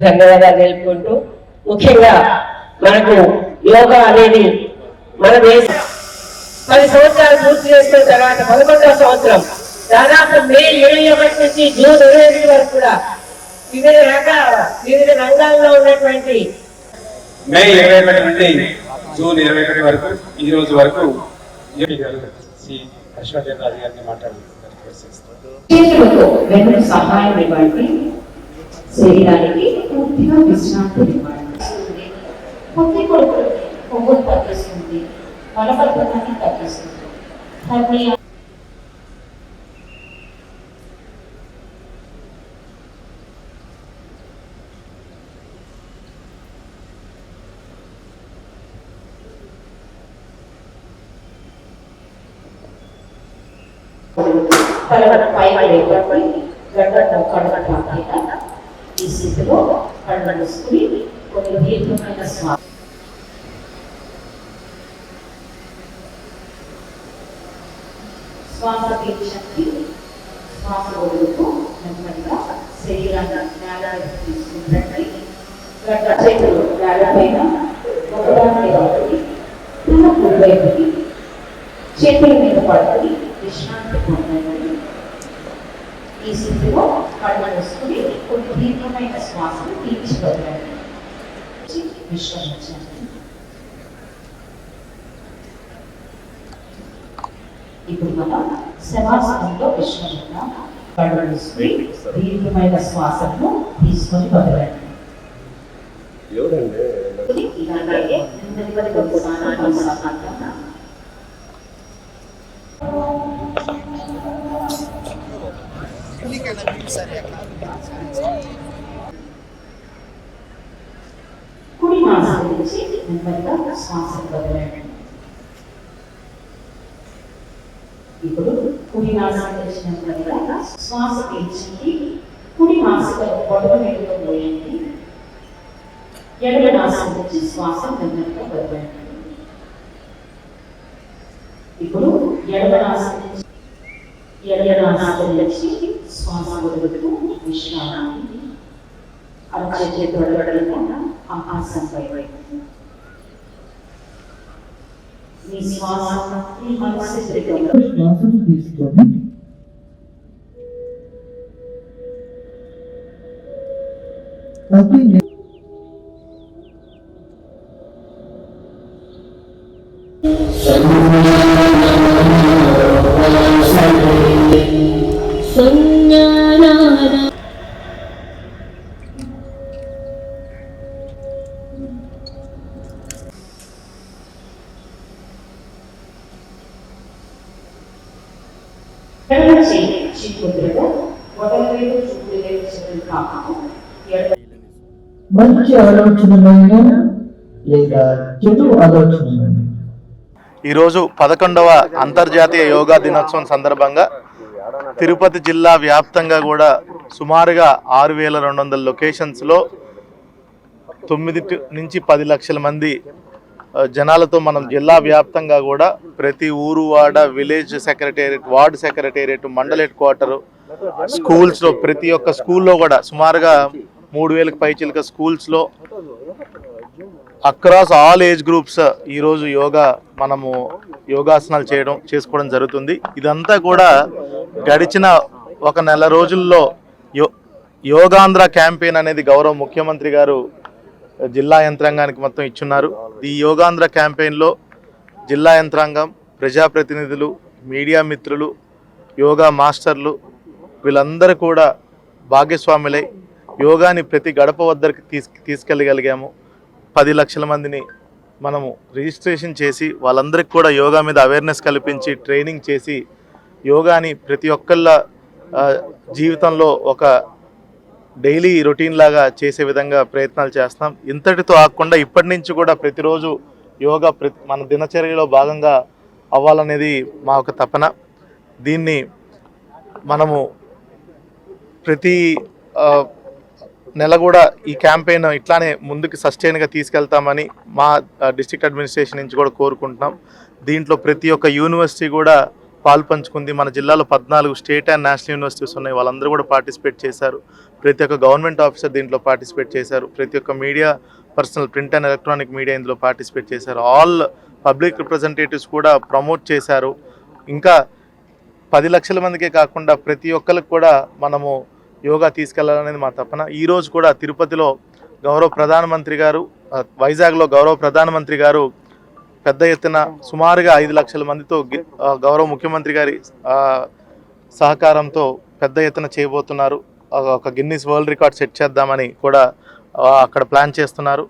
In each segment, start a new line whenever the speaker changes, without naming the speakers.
ధన్యవాదాలు తెలుపుకుంటూ ముఖ్యంగా మనకు యోగా అనేది మన దేశ పది సంవత్సరాలు పూర్తి చేసుకున్న తర్వాత పదకొండవ సంవత్సరం దాదాపు మే ఇరవై ఒకటి నుంచి జూన్ ఇరవై వరకు కూడా వివిధ రకాల వివిధ రంగాల్లో ఉన్నటువంటి
మే ఇరవై ఒకటి నుండి జూన్ ఇరవై ఒకటి వరకు ఈ రోజు వరకు అశ్వథేంద్రాజు గారిని మాట్లాడుతున్నారు
సహాయం ఇవ్వండి. శరీరానికి పూర్తిగా విశ్రాంతి ఇవ్వండి పొత్తి కొడుకు కొవ్వును తగ్గిస్తుంది మలబద్ధకాన్ని తగ్గిస్తుంది హెర్నియా తలను పైకి లేపి గడ్డతో కడుపు తాకిన ఈ స్థితిలో కళ్ళు కొన్ని దీర్ఘమైన స్వామి శ్వాస పీల్చండి శ్వాస వదులుతూ నెమ్మదిగా శరీరాన్ని నేల తీసుకుంటండి గడ్డ చేతులు నేలపైన ఒకదాని ఒకటి తల కుడివైపుకి చేతుల మీద పడుతుంది విశ్రాంతి పొందండి. ఈ స్థితిలో కళ్ళు మూసుకుని కొన్ని దీర్ఘమైన శ్వాసను పీల్చుకోగలండి విశ్రమించండి ఇప్పుడు మనం శవాసనంలో విశ్రమిద్దాం కళ్ళు మూసుకుని దీర్ఘమైన శ్వాసను తీసుకొని వదలండి. నెమ్మదిగా కుడి మాసం నుంచి నెమ్మదిగా వదలండి ఇప్పుడు కుడి నాసం నుంచి నెమ్మదిగా శ్వాస పీల్చండి కుడి నాసిక పొడవు మీదుగా పోయండి ఎడమ నాసం తెచ్చి శ్వాస నెమ్మదిగా వదలండి ఇప్పుడు ఎడమ నాసం నుంచి ఎడమ నాసం నుంచి శ్వాస వదులుతూ విశ్రాంతి అరచేతి తొడగడలకుండా ఆకాశంపై వైపు మీ శ్వాస మీ మనసు
మంచి ఆలోచనలైన లేదా చెడు ఆలోచనలైన.
ఈరోజు పదకొండవ అంతర్జాతీయ యోగా దినోత్సవం సందర్భంగా తిరుపతి జిల్లా వ్యాప్తంగా కూడా సుమారుగా ఆరు వేల రెండు వందల లొకేషన్స్లో తొమ్మిది నుంచి పది లక్షల మంది జనాలతో మనం జిల్లా వ్యాప్తంగా కూడా ప్రతి ఊరు వాడ village secretariat ward secretariat mandal headquarter స్కూల్స్లో ప్రతి ఒక్క స్కూల్లో కూడా సుమారుగా మూడు వేలకు పైచిలక స్కూల్స్లో అక్రాస్ ఆల్ ఏజ్ గ్రూప్స్ ఈరోజు యోగా మనము యోగాసనాలు చేయడం చేసుకోవడం జరుగుతుంది. ఇదంతా కూడా గడిచిన ఒక నెల రోజుల్లో యో యోగాంధ్ర క్యాంపెయిన్ అనేది గౌరవ ముఖ్యమంత్రి గారు జిల్లా యంత్రాంగానికి మొత్తం ఇచ్చున్నారు. ఈ యోగాంధ్ర క్యాంపెయిన్లో జిల్లా యంత్రాంగం ప్రజాప్రతినిధులు మీడియా మిత్రులు యోగా మాస్టర్లు వీళ్ళందరూ కూడా భాగస్వాములై యోగాని ప్రతి గడప వద్దరికి తీసు తీసుకెళ్ళగలిగాము. పది లక్షల మందిని మనము రిజిస్ట్రేషన్ చేసి వాళ్ళందరికీ కూడా యోగా మీద అవేర్నెస్ కల్పించి ట్రైనింగ్ చేసి యోగాని ప్రతి ఒక్కళ్ళ జీవితంలో ఒక డైలీ రొటీన్ లాగా చేసే విధంగా ప్రయత్నాలు చేస్తాం. ఇంతటితో ఆగకుండా ఇప్పటి నుంచి కూడా ప్రతిరోజు యోగా ప్రతి మన దినచర్యలో భాగంగా అవ్వాలనేది మా ఒక తపన. దీన్ని మనము ప్రతి నెల కూడా ఈ క్యాంపెయిన్ ఇట్లానే ముందుకు సస్టైన్గా తీసుకెళ్తామని మా డిస్ట్రిక్ట్ అడ్మినిస్ట్రేషన్ నుంచి కూడా కోరుకుంటున్నాం. దీంట్లో ప్రతి ఒక్క యూనివర్సిటీ కూడా పాల్పంచుకుంది మన జిల్లాలో పద్నాలుగు స్టేట్ అండ్ నేషనల్ యూనివర్సిటీస్ ఉన్నాయి. వాళ్ళందరూ కూడా పార్టిసిపేట్ చేశారు. ప్రతి ఒక్క గవర్నమెంట్ ఆఫీసర్ దీంట్లో పార్టిసిపేట్ చేశారు. ప్రతి ఒక్క media personal print and electronic media ఇందులో పార్టిసిపేట్ చేశారు. ఆల్ పబ్లిక్ రిప్రజెంటేటివ్స్ కూడా ప్రమోట్ చేశారు. ఇంకా పది లక్షల మందికే కాకుండా ప్రతి ఒక్కరికి కూడా మనము యోగా తీసుకెళ్ళాలనేది మా తపన. ఈ రోజు కూడా తిరుపతిలో గౌరవ ప్రధానమంత్రి గారు వైజాగ్లో గౌరవ ప్రధానమంత్రి గారు పెద్ద ఎత్తున సుమారుగా ఐదు లక్షల మందితో గౌరవ ముఖ్యమంత్రి గారి సహకారంతో పెద్ద ఎత్తున చేయబోతున్నారు. ఒక గిన్నిస్ వరల్డ్ రికార్డ్ సెట్ చేద్దామని కూడా అక్కడ ప్లాన్ చేస్తున్నారు.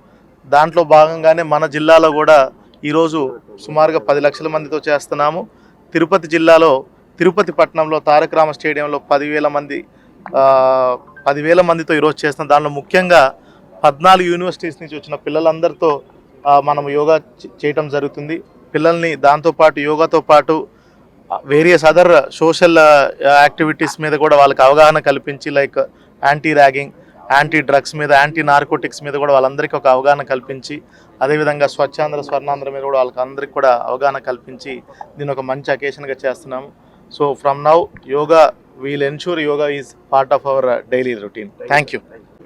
దాంట్లో భాగంగానే మన జిల్లాలో కూడా ఈరోజు సుమారుగా పది లక్షల మందితో చేస్తున్నాము. తిరుపతి జిల్లాలో తిరుపతి పట్టణంలో తారక రామ స్టేడియంలో పదివేల మంది పదివేల మందితో ఈరోజు చేస్తున్నాం. దానిలో ముఖ్యంగా పద్నాలుగు యూనివర్సిటీస్ నుంచి వచ్చిన పిల్లలందరితో మనం యోగా చేయటం జరుగుతుంది. పిల్లల్ని దాంతోపాటు యోగాతో పాటు వేరియస్ అదర్ సోషల్ యాక్టివిటీస్ మీద కూడా వాళ్ళకి అవగాహన కల్పించి like anti ragging anti drugs మీద యాంటీ నార్కోటిక్స్ మీద కూడా వాళ్ళందరికీ ఒక అవగాహన కల్పించి అదేవిధంగా స్వచ్ఛాంధ్ర స్వర్ణాంధ్ర మీద కూడా వాళ్ళకి అందరికీ కూడా అవగాహన కల్పించి దీని ఒక మంచి అకేషన్గా చేస్తున్నాము. So from now yoga will ensure yoga is part of our daily routine thank you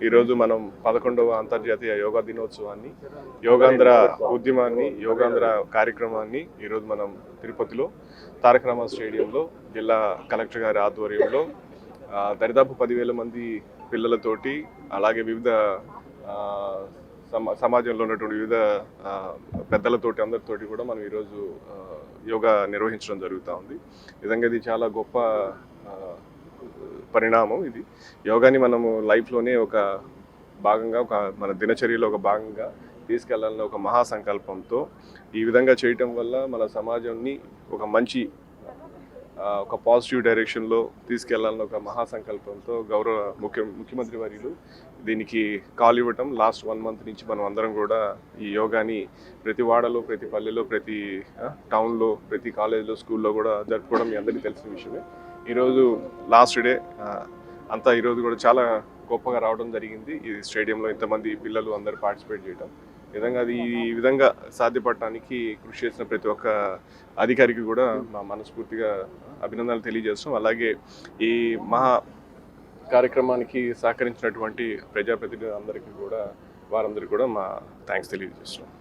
ఈరోజు మనం పదకొండవ అంతర్జాతీయ యోగా దినోత్సవాన్ని యోగాంధ్ర ఉద్యమాన్ని యోగాంధ్ర కార్యక్రమాన్ని ఈరోజు మనం తిరుపతిలో తారక రామ స్టేడియంలో జిల్లా కలెక్టర్ గారి ఆధ్వర్యంలో దరిదాపు పదివేల మంది పిల్లలతోటి అలాగే వివిధ సమా సమాజంలో ఉన్నటువంటి వివిధ పెద్దలతోటి అందరితోటి కూడా మనం ఈరోజు యోగా నిర్వహించడం జరుగుతూ ఉంది. నిజంగా ఇది చాలా గొప్ప పరిణామం ఇది. యోగాని మనము లైఫ్లోనే ఒక భాగంగా ఒక మన దినచర్యలో ఒక భాగంగా తీసుకెళ్ళాలన్న ఒక మహాసంకల్పంతో ఈ విధంగా చేయటం వల్ల మన సమాజాన్ని ఒక మంచి ఒక పాజిటివ్ డైరెక్షన్లో తీసుకెళ్ళాలని ఒక మహాసంకల్పంతో గౌరవ ముఖ్య ముఖ్యమంత్రి వర్యులు దీనికి కాల్ ఇవ్వటం లాస్ట్ వన్ మంత్ నుంచి మనం అందరం కూడా ఈ యోగాని ప్రతి వాడలో ప్రతి పల్లెలో ప్రతి టౌన్లో ప్రతి కాలేజ్లో స్కూల్లో కూడా జరుపుకోవడం మీ అందరికీ తెలిసిన విషయమే. ఈరోజు లాస్ట్ డే అంతా ఈరోజు కూడా చాలా గొప్పగా రావడం జరిగింది. ఈ స్టేడియంలో ఇంతమంది పిల్లలు అందరూ పార్టిసిపేట్ చేయడం విధంగా అది ఈ విధంగా సాధ్యపడటానికి కృషి చేసిన ప్రతి ఒక్క అధికారికి కూడా మా మనస్ఫూర్తిగా అభినందనలు తెలియజేస్తాం అలాగే ఈ మహా కార్యక్రమానికి సహకరించినటువంటి ప్రజాప్రతినిధులందరికీ కూడా వారందరికీ కూడా మా థ్యాంక్స్ తెలియజేస్తున్నాం.